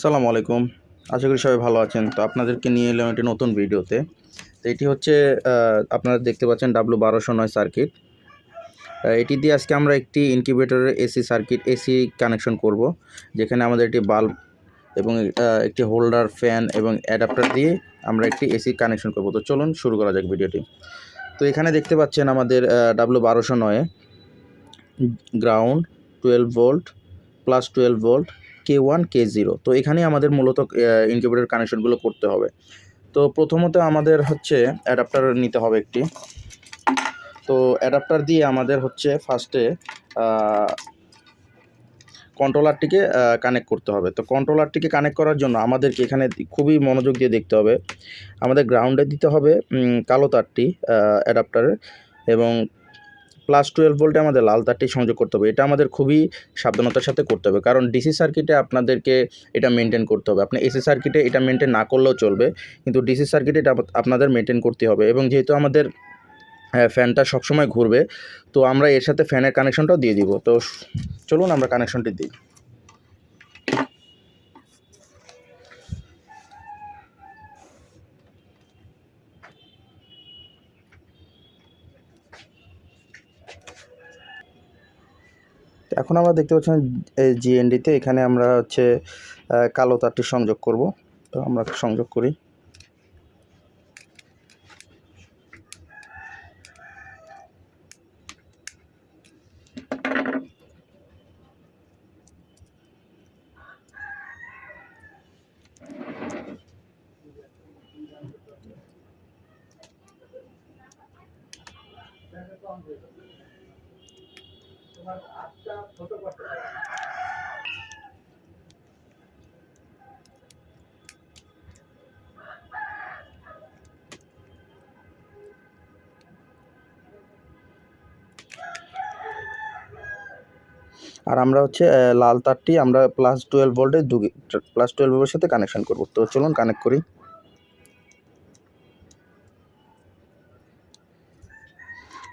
সালামু আলাইকুম। আশা করি সবাই ভালো আছেন। তো আপনাদেরকে নিয়ে এলাম একটি নতুন ভিডিওতে। তো এটি হচ্ছে আপনারা দেখতে পাচ্ছেন ডাব্লু বারোশো নয় সার্কিট। এটি দিয়ে আজকে আমরা একটি ইনকিউবেটরের এসি সার্কিট, এসি কানেকশন করব, যেখানে আমাদের একটি বাল্ব এবং একটি হোল্ডার, ফ্যান এবং অ্যাডাপ্টার দিয়ে আমরা একটি এসি কানেকশন করব। তো চলুন শুরু করা যাক ভিডিওটি। তো এখানে দেখতে পাচ্ছেন আমাদের ডাব্লু বারোশো নয়ে, ground, twelve volt, plus twelve volt K one K zero তো এখানে আমাদের মূলত ইনকিউবেটর কানেকশনগুলো করতে হবে। তো প্রথমত আমাদের হচ্ছে অ্যাডাপ্টার নিতে হবে একটি। তো অ্যাডাপ্টার দিয়ে আমাদের হচ্ছে ফার্স্টে কন্ট্রোলারটিকে কানেক্ট করতে হবে। তো কন্ট্রোলারটিকে কানেক্ট করার জন্য আমাদেরকে এখানে খুবই মনোযোগ দিয়ে দেখতে হবে। আমাদের গ্রাউন্ডে দিতে হবে কালো তারটি অ্যাডাপ্টারের এবং প্লাস টুয়েলভ ভোল্টে আমাদের লাল তারটি সংযোগ করতে হবে। এটা আমাদের খুবই সাবধানতার সাথে করতে হবে। কারণ ডিসি সার্কিটে আপনাদেরকে এটা মেনটেন করতে হবে। আপনি এসি সার্কিটে এটা মেনটেন না করলেও চলবে। কিন্তু ডিসি সার্কিটে এটা আপনাদের মেনটেন করতে হবে। এবং যেহেতু আমাদের ফ্যানটা সবসময় ঘুরবে, তো আমরা এর সাথে ফ্যানের কানেকশনটাও দিয়ে দিব। তো চলুন আমরা কানেকশনটি দিই। এখন আমরা দেখতে পাচ্ছি জিএনডিতে এখানে আমরা হচ্ছে কালো তারটি সংযোগ করব। তো আমরা সংযোগ করি। আর আমরা হচ্ছে লাল তারটি আমরা প্লাস টুয়েলভ ভোল্টে দু প্লাস টুয়েলভ ভোল্টের সাথে কানেকশন করব। তো চলুন কানেক্ট করি।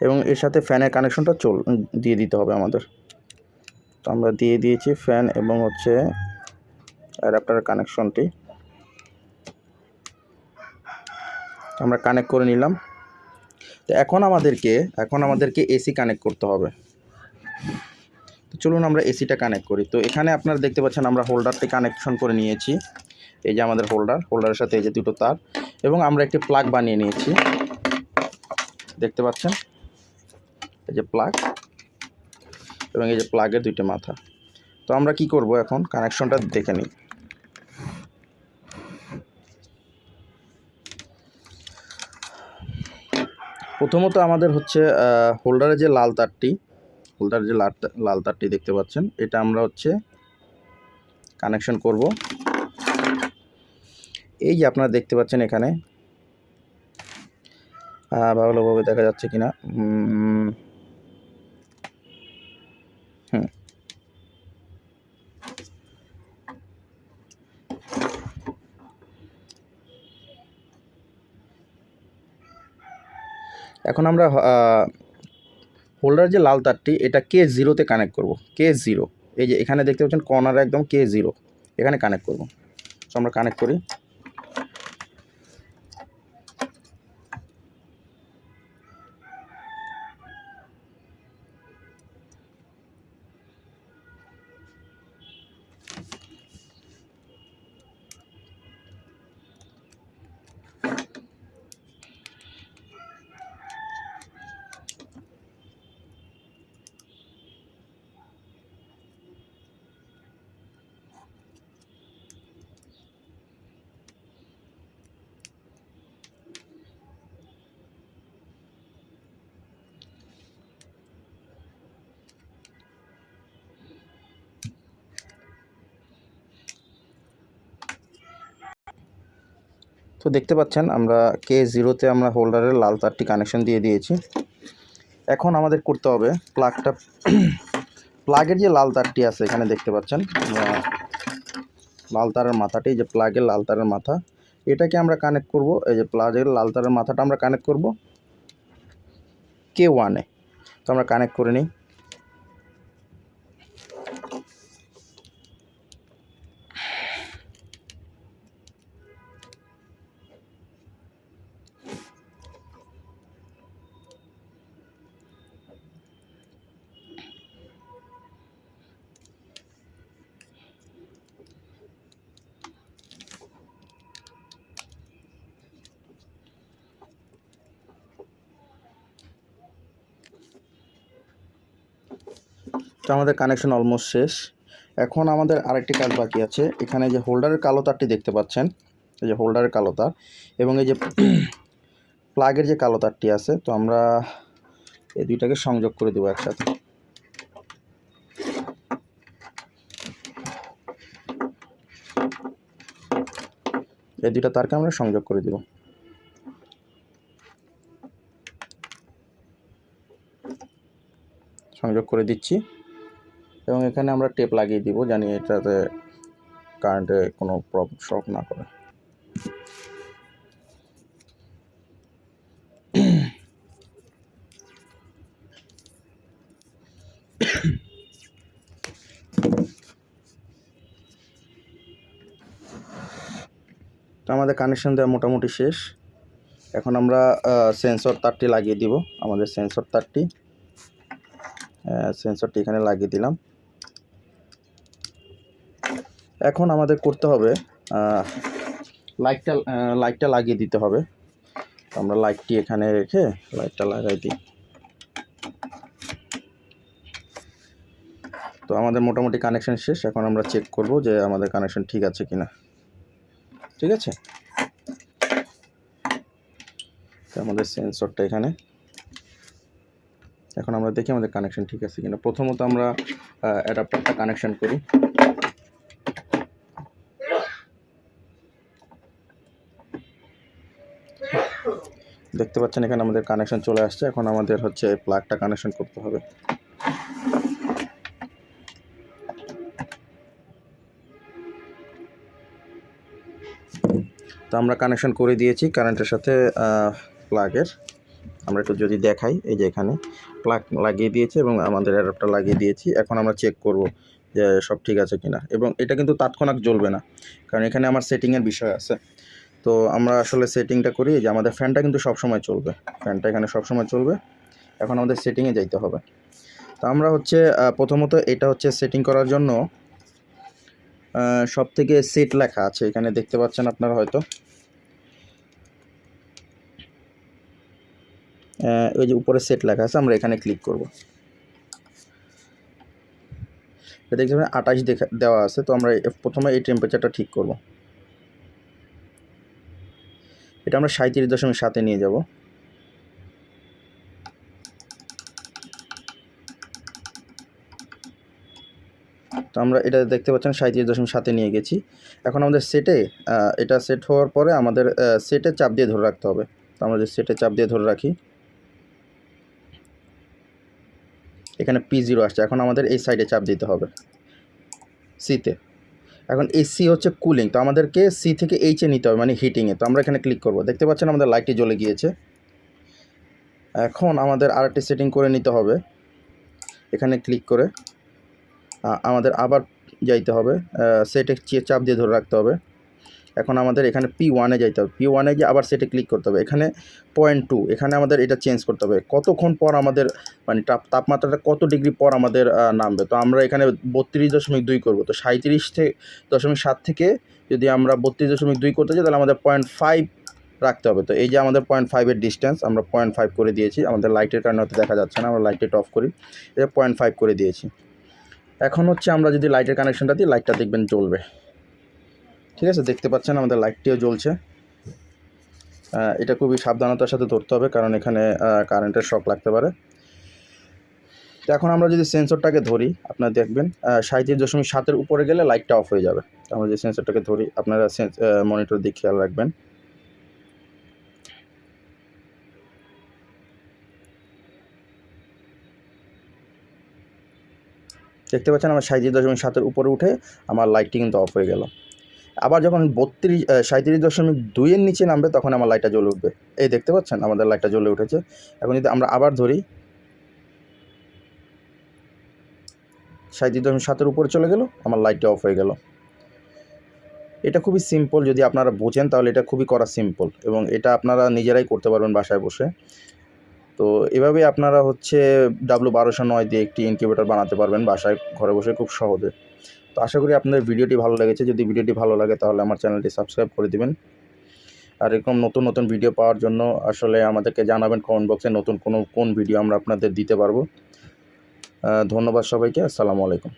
এবং এর সাথে ফ্যানের কানেকশনটা চল দিয়ে দিতে হবে আমাদের। তো আমরা দিয়ে দিয়েছি ফ্যান এবং হচ্ছে অ্যাডাপ্টারের কানেকশনটি আমরা কানেক্ট করে নিলাম। তো এখন আমাদেরকে এখন আমাদেরকে এসি কানেক্ট করতে হবে। চলুন আমরা এসিটা কানেক্ট করি। তো এখানে আপনারা দেখতে পাচ্ছেন আমরা হোল্ডারটি কানেকশন করে নিয়েছি। এই যে আমাদের হোল্ডার হোল্ডারের সাথে এই যে দুটো তার। এবং আমরা একটি প্লাগ বানিয়ে নিয়েছি। দেখতে পাচ্ছেন? এই যে প্লাগ এবং এই যে প্লাগের দুইটা মাথা। তো আমরা কি করব এখন? কানেকশনটা দেখে নিই। প্রথমত আমাদের হচ্ছে হোল্ডারের যে লাল তারটি হোল্ডার যে লাল তারটি দেখতে পাচ্ছেন, এটা আমরা হচ্ছে কানেকশন করব। এই যে আপনারা দেখতে পাচ্ছেন এখানে ভালোভাবে দেখা যাচ্ছে কিনা হুম। এখন আমরা হোল্ডার যে লাল তারটি, এটা কে জিরোতে কানেক্ট করব। কে জিরো এই যে এখানে দেখতে পাচ্ছেন কর্নারে একদম কে জিরো এখানে কানেক্ট করব। তো আমরা কানেক্ট করি। তো দেখতে পাচ্ছেন, আমরা কে জিরোতে আমরা হোল্ডারের লাল তারটি কানেকশন দিয়ে দিয়েছি। এখন আমাদের করতে হবে প্লাগটা প্লাগের যে লাল তারটি আছে, এখানে দেখতে পাচ্ছেন লাল তারের মাথাটি যে প্লাগের লাল তারের মাথা, এটাকে আমরা কানেক্ট করব, এই যে প্লাগের লাল তারের মাথাটা আমরা কানেক্ট করব কে ওয়ানে তো আমরা কানেক্ট করে নিই। আমাদের কানেকশন অলমোস্ট শেষ। এখন আমাদের আরেকটি কাজ বাকি আছে। এখানে যে হোল্ডারের কালো তারটি দেখতে পাচ্ছেন, এই যে হোল্ডারের কালো তার, এবং এই যে প্লাগের যে কালো তারটি আছে, তো আমরা এই দুইটাকে সংযোগ করে দেবো একসাথে। এই দুইটা তারকে আমরা সংযোগ করে দেব। সংযোগ করে দিচ্ছি। এবং এখানে আমরা টেপ লাগিয়ে দিব জানি এটাতে কারেন্টে কোনো প্রবলেম শক না করে। আমাদের কানেকশন দেওয়া মোটামুটি শেষ। এখন আমরা সেন্সর তারটি লাগিয়ে দিব। আমাদের সেন্সর তারটি সেন্সরটি এখানে লাগিয়ে দিলাম। এখন আমাদের করতে হবে লাইটটা লাইটটা লাগিয়ে দিতে হবে। আমরা লাইটটি এখানে রেখে লাইটটা লাগাই দিই। তো আমাদের মোটামুটি কানেকশন শেষ, এখন আমরা চেক করব যে আমাদের কানেকশন ঠিক আছে কি না ঠিক আছে? আমাদের সেন্সরটা এখানে। এখন আমরা দেখি আমাদের কানেকশন ঠিক আছে কিনা। প্রথমত আমরা অ্যাডাপ্টারটা কানেকশন করি। দেখতে পাচ্ছেন, এখানে আমাদের কানেকশন চলে আসছে। এখন আমাদের হচ্ছে প্লাগটা কানেকশন করতে হবে। তো আমরা কানেকশন করে দিয়েছি কারেন্টের সাথে প্লাগের আমরা একটু যদি দেখাই, এই যে এখানে প্লাগ লাগিয়ে দিয়েছি এবং আমাদের অ্যাডাপ্টার লাগিয়ে দিয়েছি। এখন আমরা চেক করব যে সব ঠিক আছে কিনা। এবং এটা কিন্তু তাৎক্ষণাৎ জ্বলবে না। কারণ এখানে আমার সেটিংয়ের বিষয় আছে। তো আমরা আসলে সেটিংটা করি যে আমাদের ফ্যানটা কিন্তু সবসময় চলবে। ফ্যানটা এখানে সবসময় চলবে। এখন আমাদের সেটিংয়ে যাইতে হবে। তো আমরা হচ্ছে প্রথমত এটা হচ্ছে সেটিং করার জন্য সব থেকে সেট লেখা আছে। এখানে দেখতে পাচ্ছেন আপনারা হয়তো। ওই যে উপরে সেট লেখা আছে, আমরা এখানে ক্লিক করব। দেখতে পাবেন আঠাশ দেখা, দেওয়া আছে। তো আমরা প্রথমে এই টেম্পারেচারটা ঠিক করব। এটা আমরা সাঁত্রিশ দশমিক সাথে নিয়ে যাব। তো আমরা এটা দেখতে পাচ্ছেন সাঁত্রিশ দশমিক সাথে নিয়ে গেছি। এখন আমাদের সেটে এটা সেট হওয়ার পরে আমাদের সেটে চাপ দিয়ে ধরে রাখতে হবে। তো আমরা যে সেটে চাপ দিয়ে ধরে রাখি, এখানে পি জিরো আসছে। এখন আমাদের এই সাইডে চাপ দিতে হবে সিতে এখন এসি হচ্ছে কুলিং তো আমাদেরকে সি থেকে এইচে নিতে হবে মানে হিটিংয়ে তো আমরা এখানে ক্লিক করব। দেখতে পাচ্ছেন আমাদের লাইটটি জ্বলে গিয়েছে। এখন আমাদের আর একটি সেটিং করে নিতে হবে। এখানে ক্লিক করে আমাদের আবার যাইতে হবে সেটে চাপ দিয়ে ধরে রাখতে হবে। এখন আমাদের এখানে পি ওয়ানে যাইতে হবে। পি ওয়ানে গিয়ে আবার সেটে ক্লিক করতে হবে। এখানে পয়েন্ট টু এখানে আমাদের এটা চেঞ্জ করতে হবে। কতক্ষণ পর আমাদের মানে তাপমাত্রাটা কত ডিগ্রি পর আমাদের নামবে? তো আমরা এখানে বত্রিশ দশমিক দুই করব। তো সাঁত্রিশ থেকে দশমিক সাত থেকে যদি আমরা বত্রিশ দশমিক দুই করতে চাই তাহলে আমাদের পয়েন্ট ফাইভ রাখতে হবে। তো এই যে আমাদের পয়েন্ট ফাইভের ডিস্টেন্স আমরা পয়েন্ট ফাইভ করে দিয়েছি। আমাদের লাইটের কারণে হয়তো দেখা যাচ্ছে না, আমরা লাইটটা অফ করি। এটা পয়েন্ট ফাইভ করে দিয়েছি। এখন হচ্ছে আমরা যদি লাইটের কানেকশনটা দিই লাইটটা দেখবেন জ্বলবে। ঠিক আছে, দেখতে পাচ্ছেন আমাদের লাইটটিও জ্বলছে। এটা খুবই সাবধানতার সাথে ধরতে হবে, কারণ এখানে কারেন্টের শক লাগতে পারে। তো এখন আমরা যদি সেন্সরটাকে ধরি, আপনারা দেখবেন সাঁত্রিশ দশমিক সাতের উপরে গেলে লাইটটা অফ হয়ে যাবে। আমরা যদি সেন্সরটাকে ধরি, আপনারা মনিটর দিকে খেয়াল রাখবেন। দেখতে পাচ্ছেন, আমার সাঁত্রিশ দশমিক সাতের উপরে উঠে আমার লাইটটি কিন্তু অফ হয়ে গেল। আবার যখন বত্রিশ সাঁত্রিশ দশমিক দুইয়ের নিচে নামবে, তখন আমার লাইটটা জ্বলে উঠবে। এই দেখতে পাচ্ছেন? আমাদের লাইটটা জ্বলে উঠেছে। এখন যদি আমরা আবার ধরি সাঁত্রিশ দশমিক সাতের উপরে চলে গেল, আমার লাইটটা অফ হয়ে গেল। এটা খুবই সিম্পল যদি আপনারা বোঝেন, তাহলে এটা খুবই করা সিম্পল এবং এটা আপনারা নিজেরাই করতে পারবেন বাসায় বসে। তো এভাবে আপনারা হচ্ছে ডাব্লু বারোশো নয় দিয়ে একটি ইনকিউবেটর বানাতে পারবেন বাসায়, ঘরে বসে খুব সহজে। তো আশা করি আপনাদের ভিডিওটি ভালো লেগেছে। যদি ভিডিওটি ভালো লাগে তাহলে আমার চ্যানেলটি সাবস্ক্রাইব করে দেবেন। আর এরকম নতুন নতুন ভিডিও পাওয়ার জন্য আসলে আমাদেরকে জানাবেন কমেন্ট বক্সে নতুন কোনো, কোন ভিডিও আমরা আপনাদের দিতে পারব। ধন্যবাদ সবাইকে। আসসালামু আলাইকুম।